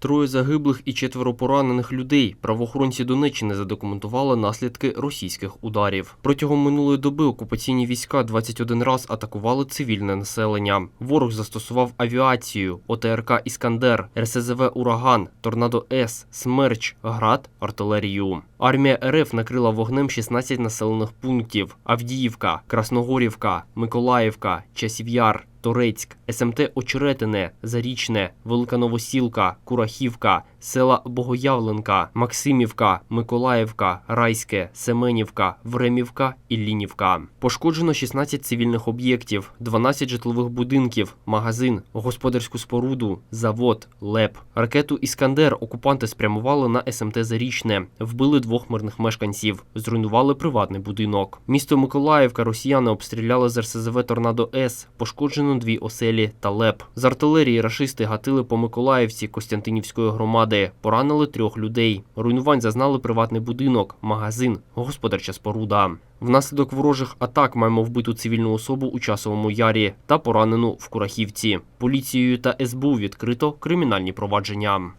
Троє загиблих і четверо поранених людей. Правоохоронці Донеччини задокументували наслідки російських ударів. Протягом минулої доби окупаційні війська 21 раз атакували цивільне населення. Ворог застосував авіацію, ОТРК Іскандер, РСЗВ Ураган, Торнадо С, Смерч, Град, артилерію. Армія РФ накрила вогнем 16 населених пунктів: Авдіївка, Красногорівка, Миколаївка, Часів'яр. Торецьк, СМТ Очеретине, Зарічне, Велика Новосілка, Курахівка, села Богоявленка, Максимівка, Миколаївка, Райське, Семенівка, Времівка і Лінівка. Пошкоджено 16 цивільних об'єктів, 12 житлових будинків, магазин, господарську споруду, завод, ЛЕП. Ракету Іскандер окупанти спрямували на СМТ Зарічне, вбили двох мирних мешканців, зруйнували приватний будинок. Місто Миколаївка росіяни обстріляли з РСЗВ Торнадо С, пошкоджено дві оселі та ЛЕП. З артилерії рашисти гатили по Миколаївці Костянтинівської громади, поранили трьох людей. Руйнувань зазнали приватний будинок, магазин, господарча споруда. Внаслідок ворожих атак маємо вбиту цивільну особу у часовому ярі та поранену в Курахівці. Поліцією та СБУ відкрито кримінальні провадження.